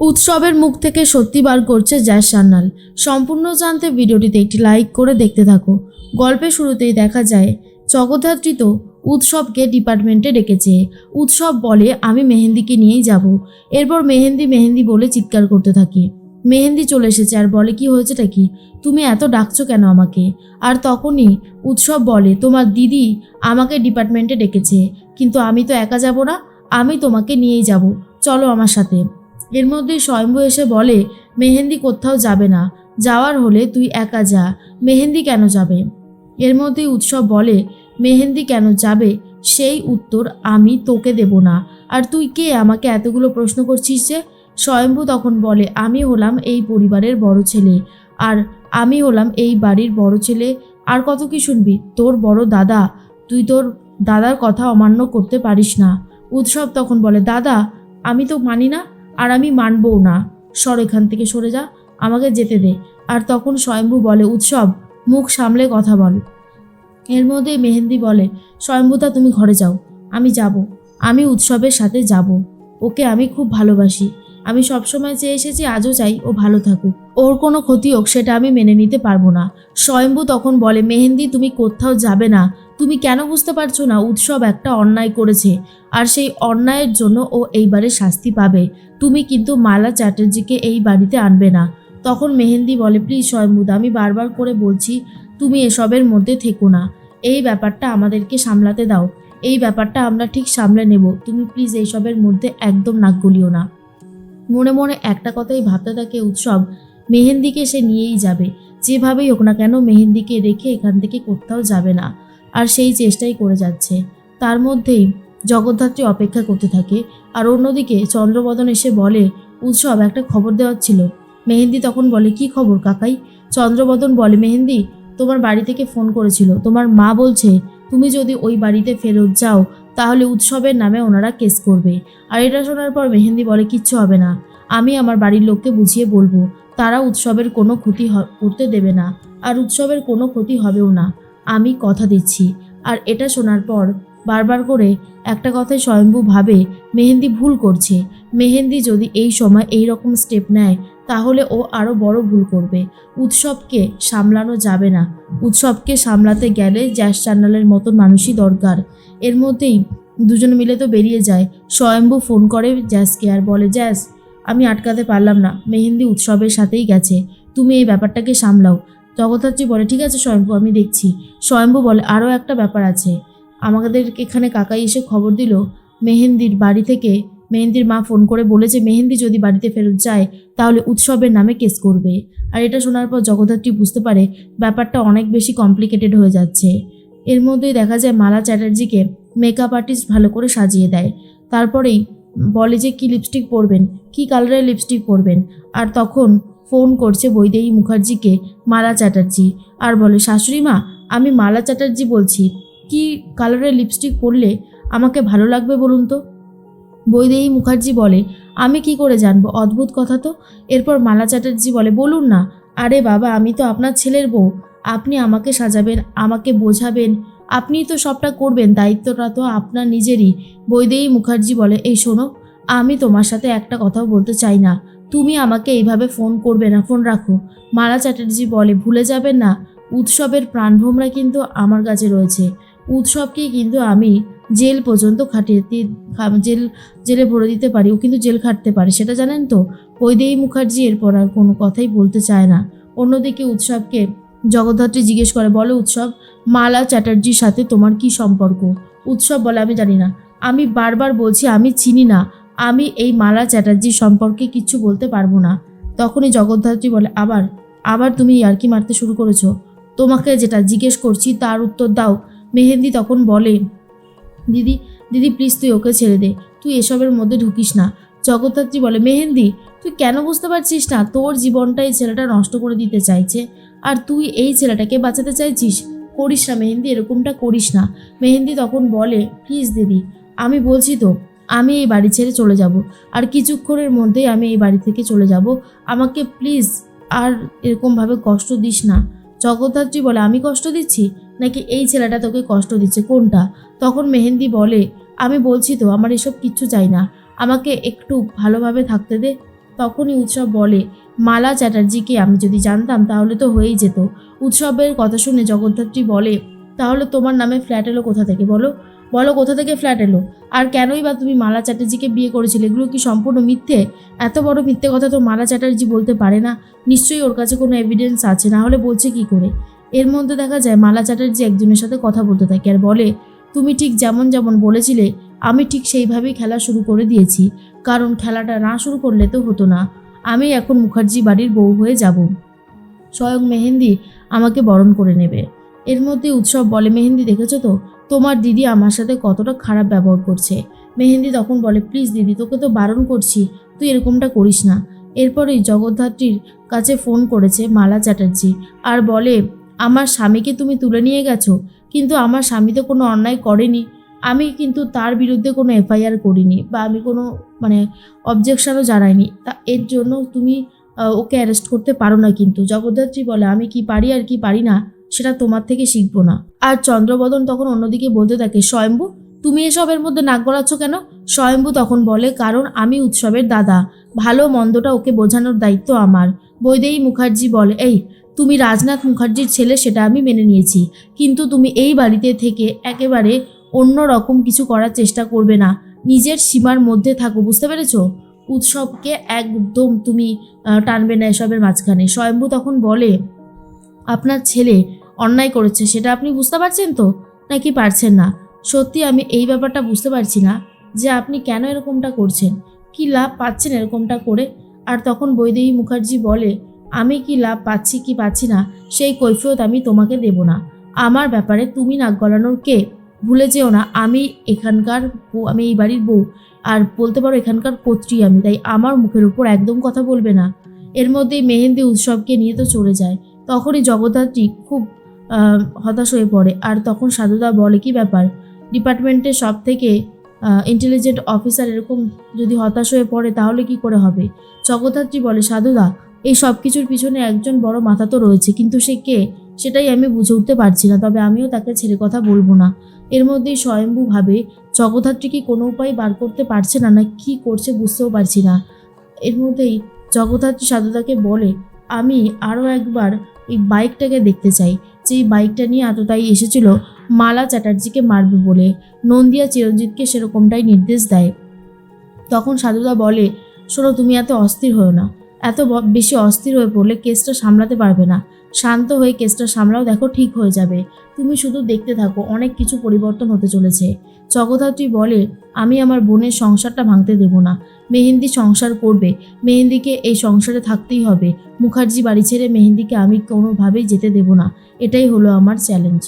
উৎসবের মুখ থেকে সত্যি বার করছে জ্যাস সান্যাল। সম্পূর্ণ জানতে ভিডিওটিতে একটি লাইক করে দেখতে থাকো। গল্পের শুরুতেই দেখা যায়, জগদ্ধাত্রী তো উৎসবকে ডিপার্টমেন্টে ডেকেছে। উৎসব বলে, আমি মেহেন্দিকে নিয়েই যাব। এরপর মেহেন্দি মেহেন্দি বলে চিৎকার করতে থাকে। মেহেন্দি চলে এসেছে আর বলে, কি হয়েছেটা কি? তুমি এত ডাকছো কেন আমাকে? আর তখনই উৎসব বলে, তোমার দিদি আমাকে ডিপার্টমেন্টে ডেকেছে, কিন্তু আমি তো একা যাব না, আমি তোমাকে নিয়েই যাব। চলো আমার সাথে। এর মধ্যে স্বয়ম্ভু এসে বলে, মেহেন্দি কোথাও যাবে না। যাওয়ার হলে তুই একা যা। মেহেন্দি কেন যাবে? এর মধ্যেই উৎসব বলে, মেহেন্দি কেন যাবে? সেই উত্তর আমি তোকে দেব না। আর তুই কে? আমাকে এতগুলো প্রশ্ন করছিস যে? স্বয়ম্ভু তখন বলে, আমি হলাম এই পরিবারের বড় ছেলে। আর আমি হলাম এই বাড়ির বড় ছেলে। আর কত কি শুনবি? তোর বড় দাদা। তুই তোর দাদার কথা অমান্য করতে পারিস না। উৎসব তখন বলে, দাদা, আমি তো মানি না। আর আমি মানবও না। সর এখান থেকে সরে যা, আমাকে যেতে দে। আর তখন স্বয়ম্ভু বলে, উৎসব, মুখ সামলে কথা বল। এর মধ্যে মেহেন্দি বলে স্বয়ম্ভুতা তুমি ঘরে যাও। আমি যাব। আমি উৎসবের সাথে যাব। ওকে আমি খুব ভালোবাসি। আমি সবসময় চেয়ে এসেছি, আজও চাই ও ভালো থাকুক। ওর কোনো ক্ষতি হোক, সেটা আমি মেনে নিতে পারব না। স্বয়ম্ভু তখন বলে, মেহেন্দি, তুমি কোথাও যাবে না। তুমি কেন বুঝতে পারছ না, উৎসব একটা অন্যায় করেছে। আর সেই অন্যায়ের জন্য ও এইবারে শাস্তি পাবে। তুমি কিন্তু মালা চ্যাটার্জিকে এই বাড়িতে আনবে না। তখন মেহেন্দি বলে, প্লিজ স্বয়ম্ভুদা আমি বারবার করে বলছি, তুমি এসবের মধ্যে থেকো না। এই ব্যাপারটা আমাদেরকে সামলাতে দাও। এই ব্যাপারটা আমরা ঠিক সামলে নেব। তুমি প্লিজ এইসবের মধ্যে একদম নাক গলিও না। মনে মনে একটা কথাই ভাবতে থাকে উৎসব। মেহেন্দিকে সে নিয়েই যাবে। যেভাবেই হোক না কেন মেহেন্দিকে রেখে এখান থেকে কোথাও যাবে না। আর সেই চেষ্টাই করে যাচ্ছে। তার মধ্যেই জগদ্ধাত্রী অপেক্ষা করতে থাকে আর অন্যদিকে চন্দ্রবদন এসে বলে, উৎসব একটা খবর দেওয়ার ছিল। মেহেন্দি তখন বলে, কি খবর কাকাই? চন্দ্রবদন বলে, মেহেন্দি, তোমার বাড়ি থেকে ফোন করেছিল। তোমার মা বলছে, তুমি যদি ওই বাড়িতে ফেরত যাও, তাহলে উৎসবের নামে ওনারা কেস করবে। আর এটা শোনার পর মেহেন্দি বলে, কিচ্ছু হবে না। আমি আমার বাড়ির লোককে বুঝিয়ে বলব, তারা উৎসবের কোনো ক্ষতি করতে দেবে না। আর উৎসবের কোনো ক্ষতি হবেও না। আমি কথা দিচ্ছি। আর এটা শোনার পর বারবার করে একটা কথায় স্বয়ম্ভু ভাবে মেহেন্দি ভুল করছে। মেহেন্দি যদি এই সময় এই রকম স্টেপ নেয়, তাহলে ও আরও বড় ভুল করবে। উৎসবকে সামলানো যাবে না। উৎসবকে সামলাতে গেলে জ্যাস চ্যানেলের মতন মানুষই দরকার। এর মধ্যেই দুজন মিলে তো বেরিয়ে যায়। স্বয়ম্ভু ফোন করে জ্যাসকে আর বলে জ্যাস আমি আটকাতে পারলাম না। মেহেন্দি উৎসবের সাথেই গেছে। তুমি এই ব্যাপারটাকে সামলাও। জগদ্ধাত্রী বলে, ঠিক আছে স্বয়ম্ভু, আমি দেখছি। স্বয়ম্ভু বলে আরও একটা ব্যাপার আছে। আমাদের এখানে কাকাই এসে খবর দিল, মেহেন্দির বাড়ি থেকে মেহেন্দির মা ফোন করে বলেছে, মেহেন্দি যদি বাড়িতে ফেরত যায়, তাহলে উৎসবের নামে কেস করবে। আর এটা শোনার পর জগদ্ধাত্রী বুঝতে পারে ব্যাপারটা অনেক বেশি কমপ্লিকেটেড হয়ে যাচ্ছে। এর মধ্যেই দেখা যায়, মালা চ্যাটার্জিকে মেকআপ আর্টিস্ট ভালো করে সাজিয়ে দেয়। তারপরেই বলে যে, কি লিপস্টিক পরবেন? কি কালারের লিপস্টিক পরবেন? আর তখন ফোন করছে বৈদেহী মুখার্জিকে, মালা চ্যাটার্জি। আর বলে, শাশুড়ি মা, আমি মালা চ্যাটার্জি বলছি। কি কালারের লিপস্টিক পরলে আমাকে ভালো লাগবে বলুন তো? বৈদেহী মুখার্জি বলে, আমি কি করে জানব? অদ্ভুত কথা তো। এরপর মালা চ্যাটার্জি বলে, বলুন না। আরে বাবা, আমি তো আপনার ছেলের বউ। আপনি আমাকে সাজাবেন, আমাকে বোঝাবেন। আপনিই তো সবটা করবেন, দায়িত্বটা তো আপনার নিজেরই। বৈদেহী মুখার্জি বলে, এই শোনো, আমি তোমার সাথে একটা কথাও বলতে চাই না। তুমি আমাকে এইভাবে ফোন করবে না ফোন রাখো। মালা চ্যাটার্জি বলে, ভুলে যাবেন না, উৎসবের প্রাণভোমরা কিন্তু আমার কাছে রয়েছে। উৎসবকে কিন্তু আমি জেল পর্যন্ত খাটিয়ে জেল, জেলে ভরে দিতে পারি, ও কিন্তু জেল খাটতে পারে। সেটা জানেন তো? বৈদেহী মুখার্জি এরপর আর কোনো কথাই বলতে চায় না। অন্যদিকে উৎসবকে জগদ্ধাত্রী জিজ্ঞেস করে, বলে উৎসব, মালা চ্যাটার্জির সাথে তোমার কি সম্পর্ক? উৎসব বলে, আমি জানি না। আমি বারবার বলছি, আমি চিনি না। আমি এই মালা চ্যাটার্জির সম্পর্কে কিচ্ছু বলতে পারব না। তখনই জগদ্ধাত্রী বলে, আবার আবার তুমি ইয়ার্কি মারতে শুরু করেছ। তোমাকে যেটা জিজ্ঞেস করছি তার উত্তর দাও। মেহেন্দি তখন বলে, দিদি দিদি প্লিজ তুই ওকে ছেড়ে দে, তুই এসবের মধ্যে ঢুকিস না। জগদ্ধাত্রী বলে, মেহেন্দি, তুই কেন বুঝতে পারছিস না? তোর জীবনটা এই ছেলেটা নষ্ট করে দিতে চাইছে। আর তুই এই ছেলেটাকে বাঁচাতে চাইছিস? করিস না মেহেন্দি, এরকমটা করিস না। মেহেন্দি তখন বলে প্লিজ দিদি, আমি বলছি তো, আমি এই বাড়ি ছেড়ে চলে যাব। আর কিছুক্ষণের মধ্যেই আমি এই বাড়ি থেকে চলে যাব। আমাকে প্লিজ আর এরকমভাবে কষ্ট দিস না। জগদ্ধাত্রী বলে, আমি কষ্ট দিচ্ছি? নাকি এই ছেলেটা তোকে কষ্ট দিচ্ছে? কোনটা? তখন মেহেন্দি বলে, আমি বলছি তো, আমার এসব কিচ্ছু চাই না। আমাকে একটু ভালোভাবে থাকতে দে। তখনই উৎসব বলে, মালা চ্যাটার্জিকে আমি যদি জানতাম, তাহলে তো হয়েই যেত। উৎসবের কথা শুনে জগদ্ধাত্রী বলে তাহলে তোমার নামে ফ্ল্যাট এলো কোথা থেকে? বলো বলো কোথা থেকে ফ্ল্যাট এলো? আর কেনই বা তুমি মালা চ্যাটার্জিকে বিয়ে করেছিলে? এগুলো কি সম্পূর্ণ মিথ্যে? এত বড় মিথ্যে কথা তো মালা চ্যাটার্জি বলতে পারে না। নিশ্চয়ই ওর কাছে কোনো এভিডেন্স আছে, না হলে বলছে কি করে? এর মধ্যে দেখা যায় মালা চ্যাটার্জি একজনের সাথে কথা বলতে থাকে আর বলে, তুমি ঠিক যেমন যেমন বলেছিলে, আমি ঠিক সেইভাবেই খেলা শুরু করে দিয়েছি। কারণ খেলাটা না শুরু করলে তো হতো না। আমি এখন মুখার্জি বাড়ির বউ হয়ে যাব। স্বয়ং মেহেন্দি আমাকে বরণ করে নেবে। এর মধ্যে উৎসব বলে, মেহেন্দি দেখেছ তো? তোমার দিদি আমার সাথে কতটা খারাপ ব্যবহার করছে। মেহেন্দি তখন বলে, প্লিজ দিদি, তোকে তো বারণ করছি, তুই এরকমটা করিস না। এরপরেই জগদ্ধাত্রীর কাছে ফোন করেছে মালা চ্যাটার্জি আর বলে, আমার স্বামীকে তুমি তুলে নিয়ে গেছো, কিন্তু আমার স্বামী তো কোনো অন্যায় করেনি। আমি কিন্তু তার বিরুদ্ধে কোনো এফআইআর করিনি বা আমি কোনো মানে অবজেকশনও জানাইনি। তা এর জন্য তুমি ওকে অ্যারেস্ট করতে পারো না কিন্তু। জগদ্ধাত্রী বলে, আমি কি পারি আর কি পারি না? সেটা তোমার থেকে শিখব না। আর চন্দ্রবদন তখন অন্যদিকে বলতে থাকে, স্বয়ম্ভু, তুমি এসবের মধ্যে নাক গলাচ্ছ কেন? স্বয়ম্ভু তখন বলে, কারণ আমি উৎসবের দাদা। ভালো মন্দটা ওকে বোঝানোর দায়িত্ব আমার। বৈদেহী মুখার্জি বলে, এই, তুমি রাজনাথ মুখার্জির ছেলে, সেটা আমি মেনে নিয়েছি। কিন্তু তুমি এই বাড়িতে থেকে একেবারে অন্য রকম কিছু করার চেষ্টা করবে না। নিজের সীমার মধ্যে থাকো, বুঝতে পেরেছ? উৎসবকে একদম তুমি টানবে না এসবের মাঝখানে। স্বয়ম্ভু তখন বলে, আপনার ছেলে অন্যায় করেছে, সেটা আপনি বুঝতে পারছেন তো? নাকি পারছেন না? সত্যি আমি এই ব্যাপারটা বুঝতে পারছি না যে আপনি কেন এরকমটা করছেন। কি লাভ পাচ্ছেন এরকমটা করে? আর তখন বৈদেহী মুখার্জি বলে, আমি কি লাভ পাচ্ছি কি পাচ্ছি না, সেই কৈফিয়ত আমি তোমাকে দেব না। আমার ব্যাপারে তুমি নাক গলানোর কে? ভুলে যেও না, আমি এখানকার আমি এই বাড়ির বউ। আর বলতে পারো এখানকার কর্ত্রী আমি, তাই আমার মুখের উপর একদম কথা বলবে না। এর মধ্যেই মেহেন্দি উৎসবকে নিয়ে তো চলে যায়। তখনই জগদ্ধাত্রী খুব হতাশ হয়ে পড়ে। আর তখন সাধুদা বলে, কি ব্যাপার? ডিপার্টমেন্টের সব থেকে ইন্টেলিজেন্ট অফিসার এরকম যদি হতাশ হয়ে পড়ে, তাহলে কি করে হবে? জগদ্ধাত্রী বলে, সাধুদা, এই সব কিছুর পিছনে একজন বড় মাথা তো রয়েছে, কিন্তু সে কে? সেটাই আমি বুঝে উঠতে পারছি না, তবে আমিও তাকে ছেড়ে কথা বলব না। এর মধ্যেই স্বয়ম্ভু ভাবে জগদ্ধাত্রী কি কোনো উপায় বার করতে পারছে না না কি করছে বুঝতেও পারছি না। এর মধ্যেই জগদ্ধাত্রী সাধুদাকে বলে, আমি আরও একবার এই বাইকটাকে দেখতে চাই। যে বাইকটা নিয়ে এতটাই এসেছিল, মালা চ্যাটার্জিকে মারবে বলে নন্দিয়া চিরঞ্জিতকে সেরকমটাই নির্দেশ দেয়। তখন সাধুদা বলে, শোনো, তুমি এত অস্থির হও না। এত বেশি অস্থির হয়ে পড়লে কেসটা সামলাতে পারবে না। শান্ত হয়ে কেসটা সামলাও, দেখো ঠিক হয়ে যাবে। তুমি শুধু দেখতে থাকো, অনেক কিছু পরিবর্তন হতে চলেছে। জগদ্ধাত্রী বলে, আমি আমার বোনের সংসারটা ভাঙতে দেব না। মেহেন্দি সংসার করবে। মেহেন্দিকে এই সংসারে থাকতেই হবে। মুখার্জি বাড়ি ছেড়ে মেহেন্দিকে আমি কোনোভাবেই যেতে দেব না। এটাই হলো আমার চ্যালেঞ্জ